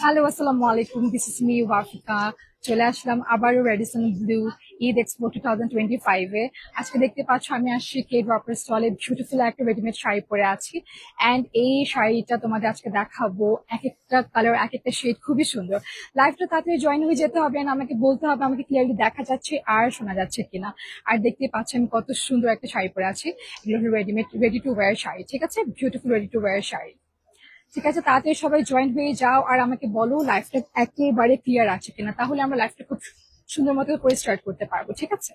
Hello আসসালামু আলাইকুম this is me Wafika চলে আসলাম আবারও Radisson Blu Eid expo two thousand twenty ফাইভে আজকে দেখতে পাচ্ছ, আমি আসছি কে ড্রপের স্টলে বিউটিফুল একটা রেডিমেড শাড়ি পরে আছি। অ্যান্ড এই শাড়িটা তোমাদের আজকে দেখাবো। এক একটা কালার এক একটা শেড খুবই সুন্দর। লাইভটা তাড়াতাড়ি জয়েন হয়ে যেতে হবে আমাকে বলতে হবে, আমাকে ক্লিয়ারলি দেখা যাচ্ছে আর শোনা যাচ্ছে কিনা। আর দেখতে পাচ্ছি, আমি কত সুন্দর একটা শাড়ি পরে আছি। Readymade ready to wear sari, ঠিক আছে? Beautiful ready to wear sari. ঠিক আছে, তাড়াতাড়ি সবাই জয়েন হয়ে যাও, আর আমাকে বলো লাইফটা একেবারে ক্লিয়ার আছে কিনা। তাহলে আমরা লাইফটা খুব সুন্দর মতো করে স্টার্ট করতে পারব ঠিক আছে?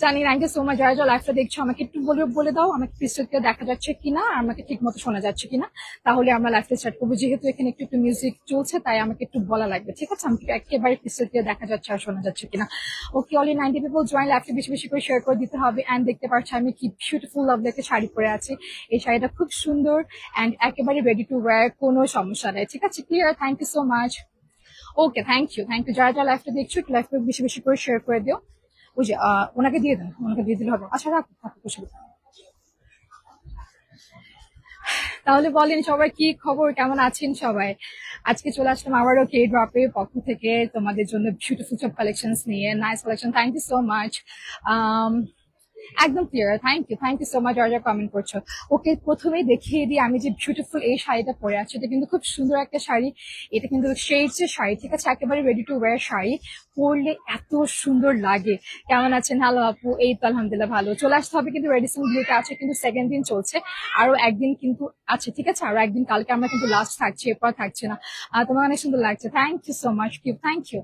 Sunny thank you so much যারা যারা লাইফটা দেখছ? আমাকে একটু বলে বলে দাও, আমাকে ক্রিস্টালকে দেখা যাচ্ছে কিনা আর আমাকে ঠিক মতো শোনা যাচ্ছে কিনা। তাহলে আমরা লাইফটা স্টার্ট করব। যেহেতু এখানে একটু একটু মিউজিক চলছে, তাই আমাকে একটু বলা লাগবে, ঠিক আছে? আমাকে একেবারে ক্রিস্টালকে দেখা যাচ্ছে আর শোনা যাচ্ছে কিনা। ওকে অলি নাইনটি পিপল জয়েন লাইফটা বেশি বেশি করে শেয়ার করে দিতে হবে। অ্যান্ড দেখতে পাচ্ছি, আমি কি বিউটিফুল লাভলি একটা শাড়ি পরে আছি। এই শাড়িটা খুব সুন্দর অ্যান্ড একেবারে রেডি টু ওয়্যার কোনো সমস্যা নেই, ঠিক আছে? Clear thank you so much okay thank you thank you যারা যারা লাইফটা দেখছ লাইফটা বেশি বেশি করে শেয়ার করে দিও। ওই যে ওনাকে দিয়ে দেন, ওনাকে দিয়ে দিলে হবে। আচ্ছা রাখো থাকুক, অসুবিধা তাহলে বলেন সবাই কি খবর, কেমন আছেন সবাই? আজকে চলে আসলাম আবারও কে ড্রপের পক্ষ থেকে তোমাদের জন্য বিউটিফুল সব কালেকশনস নিয়ে। Nice collection thank you so much একদম clear thank you thank you so much যারা কমেন্ট করছ। ওকে প্রথমেই দেখিয়ে দিই, আমি যে বিউটিফুল এই শাড়িটা পরে আছি, এটা কিন্তু খুব সুন্দর একটা শাড়ি। এটা কিন্তু শেডস এর শাড়ি, ঠিক আছে? একেবারে রেডি টু ওয়ার শাড়ি। পরলে এত সুন্দর লাগে। কেমন আছেন? হ্যালো আপু, এই তো আলহামদুলিল্লাহ ভালো। চলে আসতে হবে কিন্তু রেডিসন ব্লুতে আছে কিন্তু সেকেন্ড দিন চলছে। আরও একদিন কিন্তু আছে, ঠিক আছে? আরও একদিন কালকে আমরা কিন্তু লাস্ট থাকছি, এরপর থাকছে না। তোমার অনেক সুন্দর লাগছে। থ্যাংক ইউ সো মাচ কিউ থ্যাংক ইউ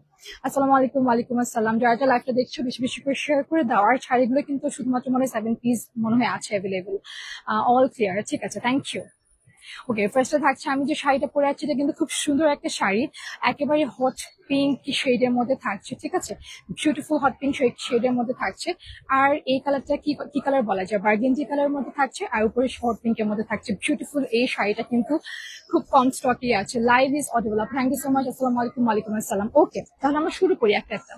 আসসালামু আলাইকুম, ওয়ালাইকুম আসসালাম। যারা যারা লাইভটা দেখছ, বেশি বেশি করে শেয়ার করে দাও। আর শাড়িগুলো কিন্তু শুধুমাত্র মনে হয় সেভেন পিস মনে হয় আছে অ্যাভেলেবল অল ক্লিয়ার ঠিক আছে? থ্যাংক ইউ ওকে ফার্স্টে থাকছে আমি যে শাড়িটা পরে আছি এটা কিন্তু খুব সুন্দর একটা শাড়ি। একেবারে হট পিঙ্ক শেডের মধ্যে থাকছে ঠিক আছে? বিউটিফুল হট পিঙ্ক শেডের মধ্যে থাকছে। আর এই কালারটা কি কি কালার বলা যায়? বার্গেন্জি কালারের মধ্যে থাকছে আর উপরে হট পিঙ্কের মধ্যে থাকছে। বিউটিফুল এই শাড়িটা কিন্তু খুব কম স্টকে আছে। Live is audible thank you so much আসসালামু আলাইকুম ওয়ালাইকুম আসসালাম ওকে তাহলে আমরা শুরু করি একটা একটা।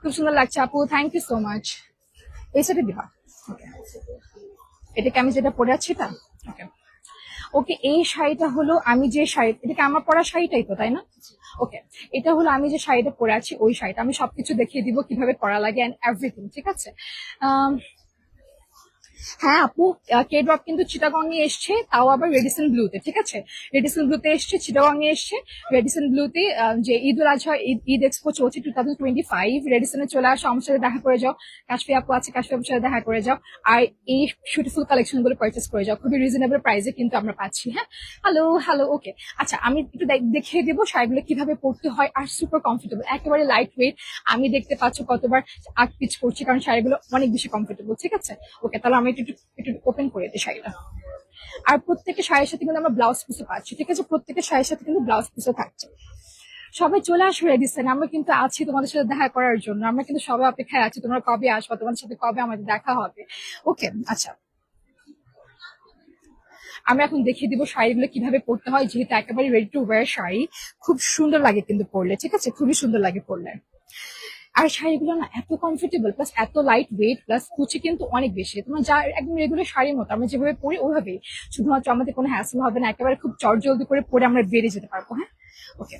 খুব সুন্দর লাগছে আপু। থ্যাংক ইউ সো মাচ এই সাথে ওকে এটাকে আমি যেটা পরে আছি এটা ওকে ওকে এই শাড়িটা হলো আমি যে শাড়ি এটাকে আমার পরা শাড়িটাই তো তাই না? ওকে এটা হলো আমি যে শাড়িটা পরে আছি ওই শাড়িটা। আমি সবকিছু দেখিয়ে দিব কীভাবে পরা লাগে অ্যান্ড এভরিথিং ঠিক আছে? আম, হ্যাঁ আপু কে ড্রপ কিন্তু চিটাগং এ এসছে, তাও আবার রেডিসন ব্লুতে ঠিক আছে? রেডিসন ব্লুতে এসছে চিটাগং এ এসছে রেডিসন ব্লুতে যে ঈদ উল আজহা, ঈদ- এক্সপো চলছে টু থাউজেন্ড টোয়েন্টি ফাইভ রেডিসনে চলে আসো, আমার সাথে দেখা করে যাও। কাশফি আপু আছে কাশফি আপুর সাথে দেখা করে যাও। আর এই বিউটিফুল কালেকশনগুলো পারচেস করে যাও। খুবই রিজনেবল প্রাইসে কিন্তু আমরা পাচ্ছি হ্যাঁ? হ্যালো হ্যালো ওকে আচ্ছা আমি একটু দেখ- দেখিয়ে দেবো শাড়িগুলো কীভাবে পরতে হয় আর সুপার কমফোর্টেবল একেবারে লাইট ওয়েট আমি দেখতে পাচ্ছ কতবার আগ পিচ করছি কারণ শাড়িগুলো অনেক বেশি কমফোর্টেবল ঠিক আছে? ওকে তাহলে আমি একটু একটু ওপেন করে দিই শাড়িটা। আর প্রত্যেকটা শাড়ির সাথে কিন্তু আমরা ব্লাউজ পিসও পাচ্ছি, ঠিক আছে? প্রত্যেকটা শাড়ির সাথে কিন্তু ব্লাউজ পিসও থাকছে। সবাই চলে আসো রেডিসন আমরা কিন্তু আছি তোমাদের সাথে দেখা করার জন্য। আমরা কিন্তু সবাই অপেক্ষায় আছি, তোমরা কবে আসবে? তোমাদের সাথে কবে আমাদের দেখা হবে? ওকে আচ্ছা। আমরা এখন দেখিয়ে দিব শাড়িগুলো কীভাবে পরতে হয়, যেহেতু একেবারে রেডি টু ওয়্যার শাড়ি। খুব সুন্দর লাগে কিন্তু পরলে, ঠিক আছে? খুবই সুন্দর লাগে পরলে। আর শাড়িগুলো না এত কমফোর্টেবল প্লাস এত লাইট ওয়েট প্লাস কুচি কিন্তু অনেক বেশি। তোমার যা একদম রেগুলার শাড়ির মতো, আমরা যেভাবে পরি ওইভাবেই শুধুমাত্র আমাদের কোনো হ্যাসল হবে না, একেবারে খুব চট জলদি করে পরে আমরা বেড়ে যেতে পারব হ্যাঁ? ওকে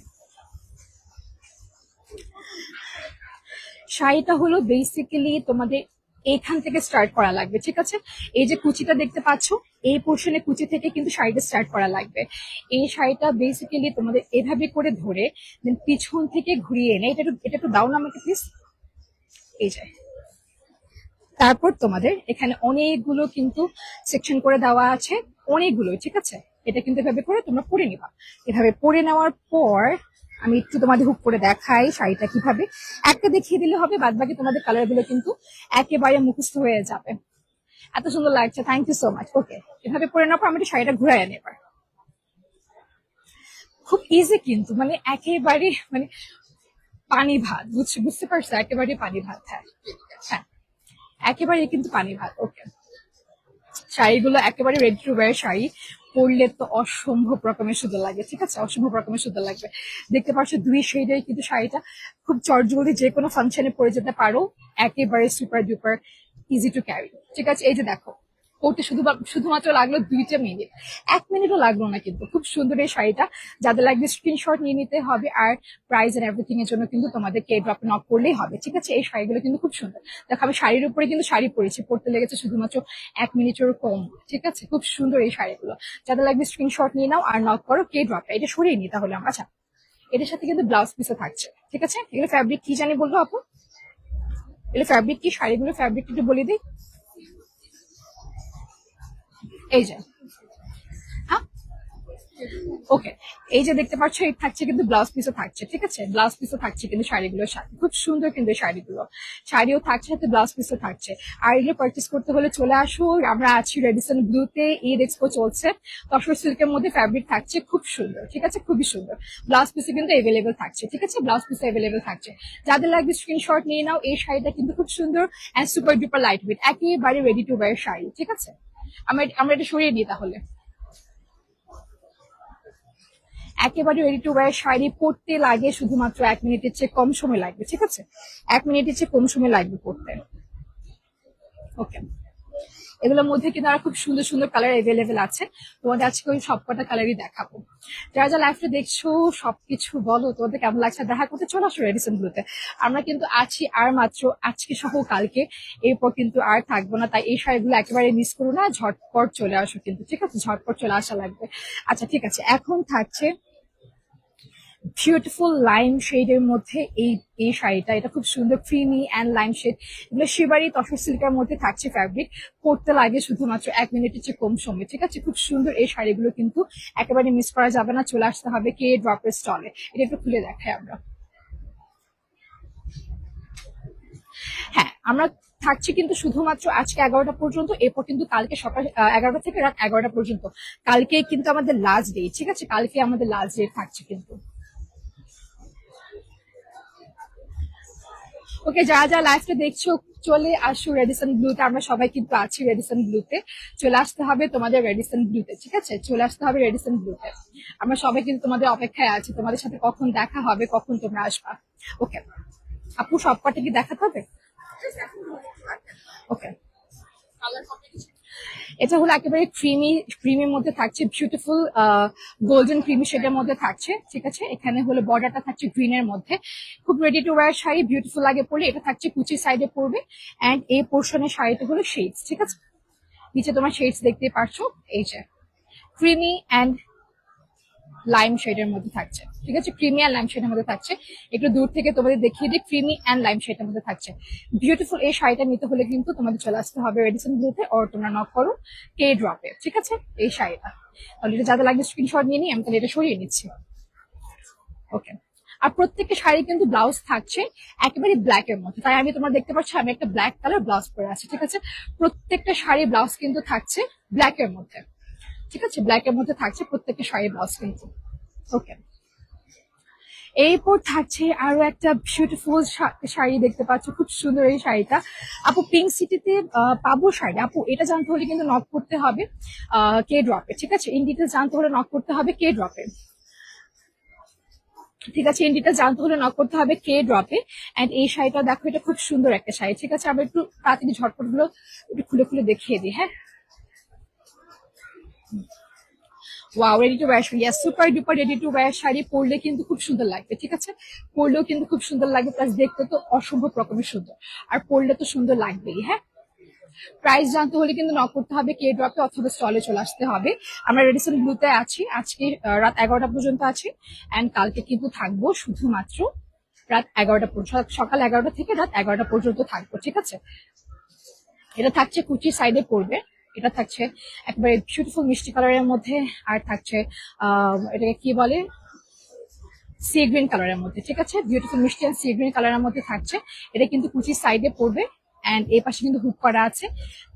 শাড়িটা হলো বেসিক্যালি তোমাদের এখান থেকে স্টার্ট করা লাগবে, ঠিক আছে? এই যে কুচিটা দেখতে পাচ্ছ, এই পোর্শনে কুচি থেকে কিন্তু শাড়িটা স্টার্ট করা লাগবে। এই শাড়িটা বেসিক্যালি তোমাদের এভাবে করে ধরে দেন পিছন থেকে ঘুরিয়ে এনে, এটা একটু এটা একটু দাও না আমাকে প্লিজ এই যে। তারপর তোমাদের এখানে অনেকগুলো কিন্তু সেকশন করে দেওয়া আছে অনেকগুলো ঠিক আছে? এটা কিন্তু এভাবে করে তোমরা পরে নিবা। এভাবে পরে নেওয়ার পর আমি একটু তোমাদের হুক করে দেখাই শাড়িটা কীভাবে। একটা দেখিয়ে দিলে হবে বাদ বাকি তোমাদের কালারগুলো কিন্তু একেবারে মুখস্থ হয়ে যাবে। এত সুন্দর লাগছে thank you so much okay এভাবে পরে নেওয়ার পর আমি শাড়িটা ঘুরাই আনি এবার। খুব ইজি কিন্তু মানে একেবারে মানে পানি ভাত বুঝছি বুঝতে পারছ? একেবারে পানি ভাত হ্যাঁ। হ্যাঁ একেবারে কিন্তু পানি ভাত ওকে শাড়িগুলো একেবারে রেডি টু ওয়ার শাড়ি। পরলে তো অসম্ভব রকমের সুন্দর লাগে, ঠিক আছে? অসম্ভব রকমের সুন্দর লাগবে। দেখতে পাচ্ছ দুই শেডের কিন্তু শাড়িটা খুব চটজলদি যে কোনো ফাংশনে পরে যেতে পারো। একেবারে super duper easy to carry ঠিক আছে? এই যে দেখো পড়তে শুধু শুধুমাত্র লাগল দুইটা মিনিট। এক মিনিটও লাগল না কিন্তু। খুব সুন্দর এই শাড়িটা। যাদের লাগবে স্ক্রিনশট নিয়ে নিতে হবে আর প্রাইস এন্ড এভরিথিং এর জন্য কিন্তু তোমাদের কে ড্রপ নক করলেই হবে। ঠিক আছে? এই শাড়িগুলো কিন্তু খুব সুন্দর। দেখো, আমি শাড়ির উপরে কিন্তু শাড়ি পরেছি। পড়তে লেগেছে শুধুমাত্র এক মিনিটের কম। ঠিক আছে? খুব সুন্দর এই শাড়িগুলো। যাদের লাগবে স্ক্রিনশট নিয়ে নাও আর নক করো, কে ড্রপটা এটা সরিয়ে নি তাহলে আমরা। আচ্ছা। এটার সাথে কিন্তু ব্লাউজ পিসও থাকছে। ঠিক আছে? এগুলো ফ্যাব্রিক কি জানি বলব আপু? এগুলো ফ্যাব্রিক কি? শাড়িগুলো ফ্যাব্রিক একটু বলে দিই। এই যে। হ্যাঁ? ওকে এই যে দেখতে পাচ্ছ, এই থাকছে কিন্তু ব্লাউজ পিসও থাকছে, ঠিক আছে? ব্লাউজ পিসও থাকছে কিন্তু শাড়িগুলোর সাথে খুব সুন্দর কিন্তু শাড়িগুলো। শাড়িও থাকছে, সাথে ব্লাউজ পিসও থাকছে। আর এগুলো পার্চেস করতে হলে চলে আসো আমরা আছি রেডিসন ব্লুতে ঈদ এক্সপো চলছে। তসর সিল্কের মধ্যে ফ্যাব্রিক থাকছে, খুব সুন্দর, ঠিক আছে? খুবই সুন্দর। ব্লাউজ পিসে কিন্তু এভেলেবেল থাকছে, ঠিক আছে? ব্লাউজ পিসে এভেলেবেল থাকছে। যাদের লাগবে স্ক্রিনশট নিয়ে নাও, এই শাড়িটা কিন্তু খুব সুন্দর and super duper lightweight একেবারে রেডি টু ওয়ার শাড়ি, ঠিক আছে? আমরা আমরা এটা সরিয়ে দিই তাহলে। একেবারে রেডি টু ওয়ার শাড়ি পরতে লাগে শুধুমাত্র এক মিনিটের চেয়ে কম সময় লাগবে, ঠিক আছে? এক মিনিটের চেয়ে কম সময় লাগবে পরতে। ওকে এগুলোর মধ্যে কিন্তু আর খুব সুন্দর সুন্দর কালার এভেলেবেল আছে। তোমাদের আজকে ওই সবকটা কালারই দেখাবো। যারা যারা লাইফটা দেখছ, সবকিছু বলো, তোমাদের কেমন লাগছে? দেখা করতে চলে আসো রেডিসন গুলোতে। আমরা কিন্তু আছি আর মাত্র আজকে সহ কালকে। এরপর কিন্তু আর থাকব না, তাই এই শাড়িগুলো একেবারে মিস করো না, ঝটপট চলে আসো কিন্তু, ঠিক আছে? ঝটপট চলে আসা লাগবে। আচ্ছা ঠিক আছে, এখন থাকছে বিউটিফুল লাইম শেডের মধ্যে এই এই শাড়িটা, এটা খুব সুন্দর ক্রিমি অ্যান্ড লাইম শেড এগুলো শিবারি তসর সিল্কের মধ্যে থাকছে ফ্যাব্রিক পরতে লাগে শুধুমাত্র এক মিনিটের চেয়ে কম সময়, ঠিক আছে? খুব সুন্দর এই শাড়িগুলো কিন্তু একেবারে মিস করা যাবে না, চলে আসতে হবে কে ড্রপের স্টলে এটা একটু খুলে দেখাই আমরা। হ্যাঁ আমরা থাকছি কিন্তু শুধুমাত্র আজকে এগারোটা পর্যন্ত, এরপর কিন্তু কালকে সকাল এগারোটা থেকে রাত এগারোটা পর্যন্ত। কালকে কিন্তু আমাদের লাস্ট ডে ঠিক আছে? কালকে আমাদের লাস্ট ডে থাকছে কিন্তু। ওকে যারা যারা লাইভটা দেখছ চলে আসো রেডিসন ব্লুতে আমরা সবাই কিন্তু আছি রেডিসন ব্লুতে চলে আসতে হবে তোমাদের রেডিসন ব্লুতে ঠিক আছে? চলে আসতে হবে রেডিসন ব্লুতে আমরা সবাই কিন্তু তোমাদের অপেক্ষায় আছি। তোমাদের সাথে কখন দেখা হবে কখন তোমরা আসবা। ওকে আপু সব কটা কি দেখাতে হবে? ওকে। এটা হলো একেবারে ক্রিমি ক্রিমের মধ্যে থাকছে বিউটিফুল গোল্ডেন ক্রিমি শেডের মধ্যে থাকছে, ঠিক আছে? এখানে হলো বর্ডারটা থাকছে গ্রিনের মধ্যে। খুব ready to wear sari beautiful লাগে পড়লে এটা থাকছে কুচি সাইডে পড়বে অ্যান্ড এই পোর্শনের শাড়িটা হলো শেডস ঠিক আছে? নিচে তোমার শেডস দেখতে পারছ, এই যে ক্রিমি অ্যান্ড লাইম শেডের মধ্যে থাকছে। ঠিক আছে? ক্রিমি অ্যান্ড লাইম শেডের মধ্যে থাকছে। একটু দূর থেকে তোমাদের দেখিয়ে দিই ক্রিমি অ্যান্ড লাইম শেডের মধ্যে থাকছে। বিউটিফুল এই শাড়িটা নিতে হলে কিন্তু তোমাদের চলে আসতে হবে রেডিসন ব্লুতে ওর তোমরা নক করো কে ড্রপে ঠিক আছে? এই শাড়িটা। তাহলে এটা যাদের লাগবে স্ক্রিনশট নিয়ে নিই আমি তাহলে এটা সরিয়ে নিচ্ছি। ওকে আর প্রত্যেকটা শাড়ি কিন্তু ব্লাউজ থাকছে একেবারে ব্ল্যাক এর মধ্যে। তাই আমি তোমরা দেখতে পাচ্ছ আমি একটা ব্ল্যাক কালার ব্লাউজ পরে আছি। ঠিক আছে? প্রত্যেকটা শাড়ি ব্লাউজ কিন্তু থাকছে ব্ল্যাক এর মধ্যে। ঠিক আছে? ব্ল্যাক এর মধ্যে থাকছে, প্রত্যেকটা শাড়ি ব্লাউজ কিন্তু। ওকে এরপর থাকছে আরও একটা বিউটিফুল শাড়ি দেখতে পাচ্ছ, খুব সুন্দর এই শাড়িটা। আপু পিঙ্ক সিটিতে পাবো শাড়ি? আপু, এটা জানতে হলে কিন্তু নক করতে হবে কে ড্রপে ঠিক আছে? ইন ডিটেলস জানতে হলে নক করতে হবে কে ড্রপে ঠিক আছে? ইন ডিটেলস জানতে হলে নক করতে হবে কে ড্রপে এন্ড এই শাড়িটা দেখো, এটা খুব সুন্দর একটা শাড়ি। ঠিক আছে? আমরা একটু তাড়াতাড়ি ঝটপটগুলো একটু খুলে খুলে দেখিয়ে দিই হ্যাঁ? Wow ready to wear sari super duper ready to wear sari পরলে কিন্তু খুব সুন্দর লাগবে, ঠিক আছে? পরলেও কিন্তু খুব সুন্দর লাগবে প্লাস দেখতে তো অসম্ভব রকমের সুন্দর। আর পরলে তো সুন্দর লাগবেই হ্যাঁ? প্রাইস জানতে হলে কিন্তু নক করতে হবে কে ড্রপে অথবা স্টলে চলে আসতে হবে। আমরা রেডিসন ব্লুতে আছি, আজকে রাত এগারোটা পর্যন্ত আছি। অ্যান্ড কালকে কিন্তু থাকব শুধুমাত্র রাত এগারোটা পর্যন্ত, সকাল এগারোটা থেকে রাত এগারোটা পর্যন্ত থাকব, ঠিক আছে? এটা থাকছে কুচি সাইডে পড়বে। এটা থাকছে একবারে বিউটিফুল মিষ্টি কালারের মধ্যে, আর থাকছে এটাকে কি বলে? সি গ্রিন কালারের মধ্যে, ঠিক আছে? বিউটিফুল মিষ্টি আর সি গ্রিন কালারের মধ্যে থাকছে। এটা কিন্তু কুচি সাইডে পড়বে অ্যান্ড এই পাশে কিন্তু হুক করা আছে।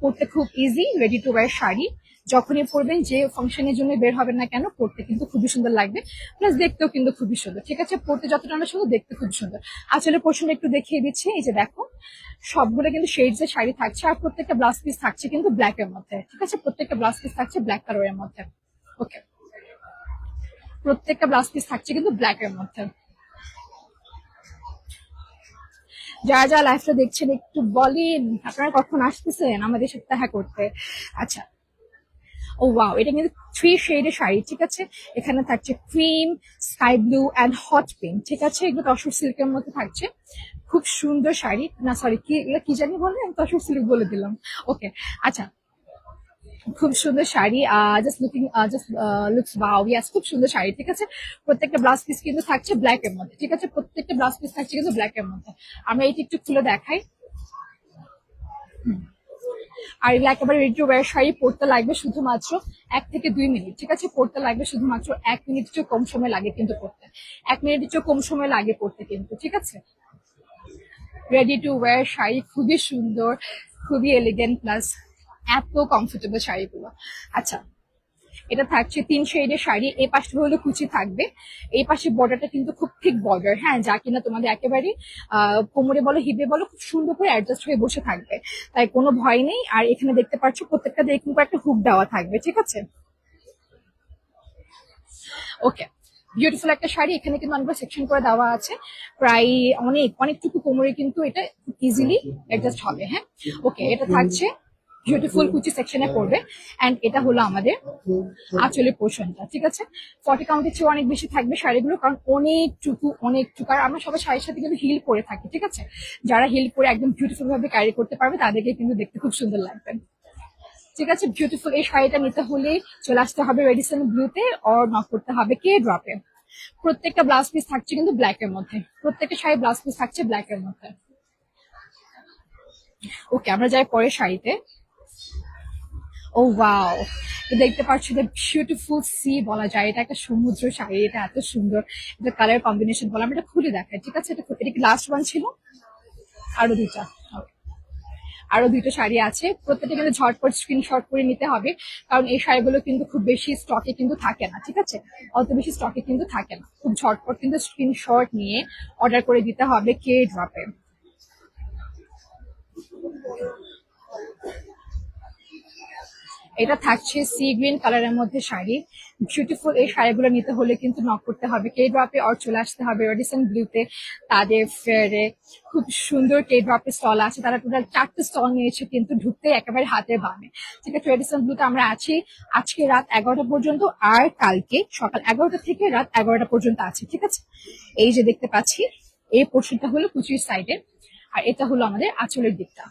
পড়তে খুব easy ready to wear sari. যখনই পড়বেন, যে ফাংশনের জন্য বের হবেন না কেন, পড়তে কিন্তু খুবই সুন্দর লাগবে। প্লাস দেখতেও কিন্তু খুবই সুন্দর। ঠিক আছে? পড়তে যতটা না সুন্দর, দেখতে খুব সুন্দর। আসলে পোর্শনটা একটু দেখিয়ে দিচ্ছি। এই যে দেখো, সবগুলো কিন্তু শেডস এর শাড়ি থাকছে আর প্রত্যেকটা ব্লাউজ পিস থাকছে কিন্তু ব্ল্যাক এর মধ্যে। ঠিক আছে? প্রত্যেকটা ব্লাউজ পিস থাকছে ব্ল্যাক কালারের মধ্যে। ওকে প্রত্যেকটা ব্লাউজ পিস থাকছে কিন্তু ব্ল্যাক এর মধ্যে। যারা যারা লাইফটা দেখছেন, একটু বলেন, আপনারা কখন আসতেছেন আমাদের সাথে দেখা করতে? আচ্ছা ও ওয়াও এটা কিন্তু থ্রি শেডের শাড়ি, ঠিক আছে? এখানে থাকছে cream sky blue and hot pink ঠিক আছে? এগুলো তসর সিল্কের মধ্যে থাকছে। খুব সুন্দর শাড়ি। না সরি কি, এগুলো কি জানি বলে আমি তসর সিল্ক বলে দিলাম। ওকে আচ্ছা। খুব সুন্দর sari just looking just looks বাউ ইয়াস খুব সুন্দর শাড়ি, ঠিক আছে? প্রত্যেকটা ব্লাউজ পিস কিন্তু থাকছে ব্ল্যাক এর মধ্যে, ঠিক আছে? প্রত্যেকটা ব্লাউজ পিস থাকছে কিন্তু ব্ল্যাক এর মধ্যে। আমরা এইটা একটু খুলে দেখাই। হুম। আর এগুলো একেবারে রেডি টু ওয়ার শাড়ি, পরতে লাগবে শুধুমাত্র এক থেকে দুই মিনিট, ঠিক আছে? পড়তে লাগবে শুধুমাত্র এক মিনিট চেয়ে কম সময় লাগে কিন্তু পড়তে এক মিনিটের চেয়ে কম সময় লাগে পড়তে কিন্তু, ঠিক আছে? রেডি টু ওয়ার শাড়ি, খুবই সুন্দর, খুবই এলিগেন্ট প্লাস এত কমফোর্টেবল শাড়িগুলো। আচ্ছা এটা থাকছে তিন শেডের শাড়ি এই পাশটা হলো কুচি থাকবে। এই পাশে বর্ডারটা কিন্তু খুব ঠিক বর্ডার হ্যাঁ যা কিনা তোমাদের একেবারে কোমরে বলো, হিপে বলো, খুব সুন্দর করে অ্যাডজাস্ট হয়ে বসে থাকবে। তাই কোনো ভয় নেই। আর এখানে দেখতে পাচ্ছ, প্রত্যেকটা করে একটা হুক দেওয়া থাকবে, ঠিক আছে? ওকে বিউটিফুল একটা শাড়ি। এখানে কিন্তু অনেকগুলো সেকশন করে দেওয়া আছে। প্রায় অনেক, অনেকটুকু কোমরে কিন্তু এটা ইজিলি অ্যাডজাস্ট হবে হ্যাঁ? ওকে এটা থাকছে বিউটিফুল কুচি সেকশনে পড়বে। অ্যান্ড এটা হলো আমাদের আঁচলের পোর্শনটা ঠিক আছে? ফর্টি কাউন্টের চেয়ে অনেক বেশি থাকবে শাড়িগুলো কারণ অনেকটুকু অনেকটুকু আর আমরা সবাই শাড়ির সাথে কিন্তু হিল পরে থাকি ঠিক আছে? যারা হিল পরে একদম বিউটিফুল ভাবে ক্যারি করতে পারবে তাদেরকে কিন্তু দেখতে খুব সুন্দর লাগবে। ঠিক আছে? বিউটিফুল এই শাড়িটা নিতে হলে চলে আসতে হবে রেডিসন ব্লুতে অর নক করতে হবে কে ড্রপে প্রত্যেকটা ব্লাউজ পিস থাকছে কিন্তু ব্ল্যাক এর মধ্যে। প্রত্যেকটা শাড়ি ব্লাউজ পিস থাকছে ব্ল্যাক এর মধ্যে। ওকে আমরা যাই পরের শাড়িতে। ও ওয়াও দেখতে পাচ্ছ এটা বিউটিফুল সি বলা যায়। এটা একটা সমুদ্র শাড়ি এটা এত সুন্দর। এটা কালার কম্বিনেশন বলা আমরা এটা খুলে দেখাই, ঠিক আছে? এটা এটা কি লাস্ট ওয়ান ছিল? আরও দুইটা. আরও দুটো শাড়ি আছে। প্রত্যেকটা কিন্তু ঝটপট স্ক্রিনশট করে নিতে হবে, কারণ এই শাড়িগুলো কিন্তু খুব বেশি স্টকে কিন্তু থাকে না, ঠিক আছে? অত বেশি স্টকে কিন্তু থাকে না। খুব ঝটপট কিন্তু স্ক্রিনশট নিয়ে অর্ডার করে দিতে হবে কে ড্রপে এটা থাকছে সি গ্রিন কালারের মধ্যে শাড়ি। বিউটিফুল এই শাড়িগুলো নিতে হলে কিন্তু নক করতে হবে। কে ড্রপে আর চলে আসতে হবে রেডিসন ব্লুতে তাদের ফেয়ারে খুব সুন্দর কে ড্রপে স্টল আছে। তারা টোটাল চারটে স্টল নিয়েছে কিন্তু ঢুকতে একেবারে হাতে বামে। ঠিক আছে রেডিসন ব্লুতে আমরা আছি। আজকে রাত এগারোটা পর্যন্ত আর কালকে সকাল এগারোটা থেকে রাত এগারোটা পর্যন্ত আছে। ঠিক আছে? এই যে দেখতে পাচ্ছি, এই পোর্শনটা হলো কুচির সাইডে আর এটা হলো আমাদের আঁচলের দিকটা।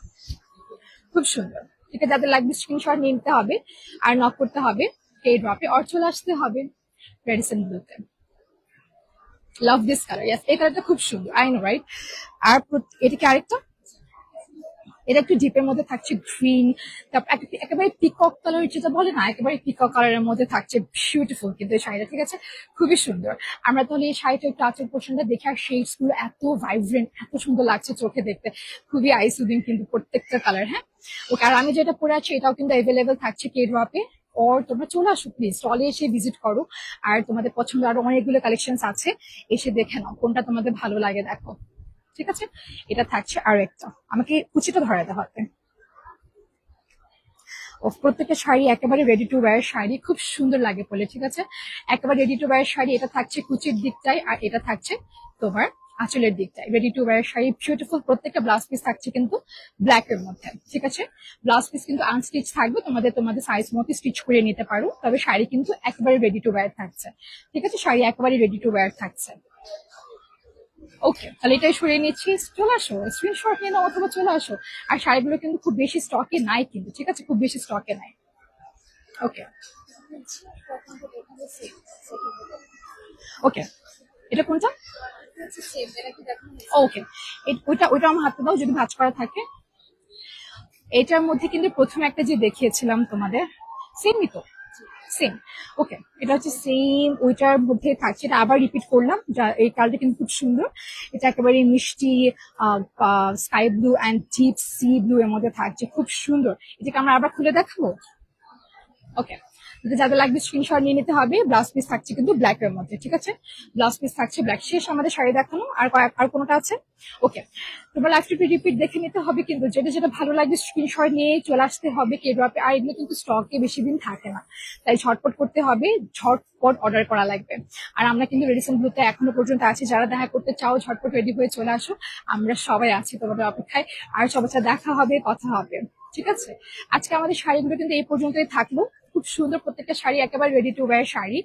খুব সুন্দর। আছে যাদের লাগবে স্ক্রিনশট নিয়ে নিতে হবে আর নক করতে হবে, এই ড্রপে অর চলে আসতে হবে রেডিসন ব্লুতে লাভ দিস কালার ইয়াস এই কালারটা খুব সুন্দর আই নো রাইট আর এটা কি আরেকটা? এটা একটু ডিপের মধ্যে থাকছে গ্রিন তারপর একেবারে পিকক কালার যেটা বলে না, একেবারে পিকক কালারের মধ্যে থাকছে বিউটিফুল কিন্তু এই শাড়িটা ঠিক আছে, খুবই সুন্দর। আমরা তাহলে এই শাড়িটা একটু আচর পোর্শনটা দেখে আর শেডসগুলো এত ভাইব্রেন্ট এত সুন্দর লাগছে চোখে দেখতে, খুবই আই সুদিং কিন্তু প্রত্যেকটা কালার হ্যাঁ? ওকে আর আমি যেটা পরে আছি, এটাও কিন্তু অ্যাভেলেবেল থাকছে কে ড্রপে ওর তোমরা চলে আসো প্লিজ স্টলে এসে ভিজিট করো। আর তোমাদের পছন্দ, আরও অনেকগুলো কালেকশন আছে, এসে দেখে নাও, কোনটা তোমাদের ভালো লাগে, দেখো। ঠিক আছে? এটা থাকছে আর একটা আমাকে কুচিটা ধরাতে হবে। প্রত্যেকটা শাড়ি একেবারে রেডি টু ওয়্যার শাড়ি, খুব সুন্দর লাগে বলে ঠিক আছে? একেবারে রেডি টু ওয়্যার শাড়ি, এটা থাকছে কুচির দিকটাই আর এটা থাকছে তোমার আঁচলের দিকটায় ready to wear sari beautiful প্রত্যেকটা ব্লাউজ পিস থাকছে কিন্তু ব্ল্যাক এর মধ্যে, ঠিক আছে? ব্লাউজ পিস কিন্তু আনস্টিচ থাকবে, তোমাদের তোমাদের সাইজ মতো স্টিচ করে নিতে পারো, তবে শাড়ি কিন্তু একেবারে রেডি টু ওয়্যার থাকছে, ঠিক আছে? শাড়ি একেবারে রেডি টু ওয়্যার থাকছে। ওকে তাহলে এটাই সরিয়ে নিচ্ছি, চলে আসো স্ক্রিনশট নিয়ে নাও অথবা চলে আসো। আর শাড়িগুলো কিন্তু খুব বেশি স্টকে নাই কিন্তু, ঠিক আছে? খুব বেশি স্টকে নাই। ওকে ওকে এটা কোনটা? ওকে ওইটা ওইটা আমার হাতে দাও, যদি ভাজ করা থাকে। এটার মধ্যে কিন্তু প্রথমে একটা যে দেখিয়েছিলাম তোমাদের সেমই তো? সেম ওকে এটা হচ্ছে সেম ওইটার মধ্যে থাকছে। এটা আবার রিপিট করলাম, যা এই কালারটা কিন্তু খুব সুন্দর। এটা একেবারে মিষ্টি sky blue and deep sea blue এর মধ্যে থাকছে। খুব সুন্দর। এটাকে আমরা আবার খুলে দেখাবো? ওকে যাদের লাগবে স্ক্রিনশট নিয়ে নিতে হবে ব্লাউজ পিস থাকছে কিন্তু ব্ল্যাক এর মধ্যে, ঠিক আছে? ব্লাউজ পিস থাকছে ব্ল্যাক শেষ আমাদের শাড়ি দেখানো, আর আর কোনোটা আছে? ওকে তোমার লাইফ টু রিপিট দেখে নিতে হবে কিন্তু যেটা যেটা ভালো লাগবে স্ক্রিনশট নিয়ে চলে আসতে হবে কে ড্রপে আর এগুলো কিন্তু স্টকে বেশি দিন থাকে না। তাই ঝটপট করতে হবে, ঝটপট অর্ডার করা লাগবে। আর আমরা কিন্তু রেডিসন ব্লুতে এখনও পর্যন্ত আছি, যারা দেখা করতে চাও ঝটপট রেডি হয়ে চলে আসো, আমরা সবাই আছি তোমাদের অপেক্ষায়। আর সবার দেখা হবে, কথা হবে, ঠিক আছে? আজকে আমাদের শাড়িগুলো কিন্তু এই পর্যন্তই থাকল। খুব সুন্দর প্রত্যেকটা শাড়ি একেবারে রেডি টু ওয়্যার শাড়ি।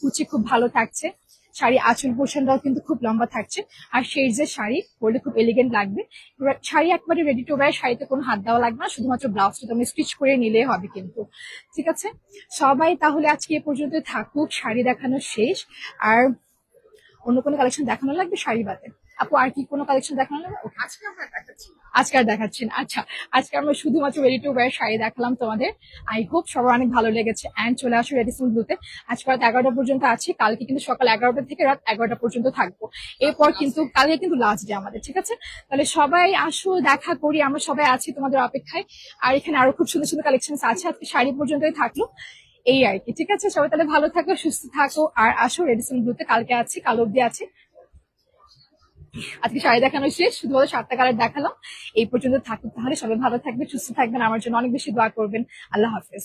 কুচি খুব ভালো থাকছে। শাড়ি আঁচল পোর্শনটাও কিন্তু খুব লম্বা থাকছে। আর সেই যে শাড়ি পরলে খুব এলিগেন্ট লাগবে। শাড়ি একবারে রেডি টু ওয়্যার শাড়িতে কোনো হাত দেওয়া লাগবে না, শুধুমাত্র ব্লাউজটা তুমি স্টিচ করে নিলে হবে কিন্তু। ঠিক আছে? সবাই তাহলে আজকে এ পর্যন্ত থাকুক। শাড়ি দেখানো শেষ। আর অন্য কোনো কালেকশন দেখানো লাগবে? শাড়ি বাদে। আপু আর কি কোনো কালেকশন দেখানো. আজকে আমরা দেখাচ্ছি। আজকে আর দেখাচ্ছেন। আচ্ছা আজকে আমরা শুধুমাত্র রেডি টু ওয়্যার শাড়ি দেখালাম তোমাদের। আই হোপ সবার অনেক ভালো লেগেছে। অ্যান্ড চলে আসো রেডিসন ব্লুতে আজকে রাত এগারোটা পর্যন্ত আছি। কালকে কিন্তু সকাল এগারোটা থেকে রাত এগারোটা পর্যন্ত থাকব। এরপর কিন্তু কালকে কিন্তু লাস্ট ডে আমাদের ঠিক আছে? তাহলে সবাই আসো দেখা করি। আমরা সবাই আছি তোমাদের অপেক্ষায়। আর এখানে আরও খুব সুন্দর সুন্দর কালেকশন আছে। আজকে শাড়ি পর্যন্তই থাকল। এই আর কি ঠিক আছে? সবাই তাহলে ভালো থাকো সুস্থ থাকো। আর আসো রেডিসন ব্লুতে কালকে আছি কাল অব্দি আছি। আজকে শাড়ি দেখানো শেষ, শুধুমাত্র সাতটা কালার দেখালাম। এই পর্যন্ত থাকুক তাহলে, সবাই ভালো থাকবে সুস্থ থাকবেন, আমার জন্য অনেক বেশি দোয়া করবেন। আল্লাহ হাফেজ।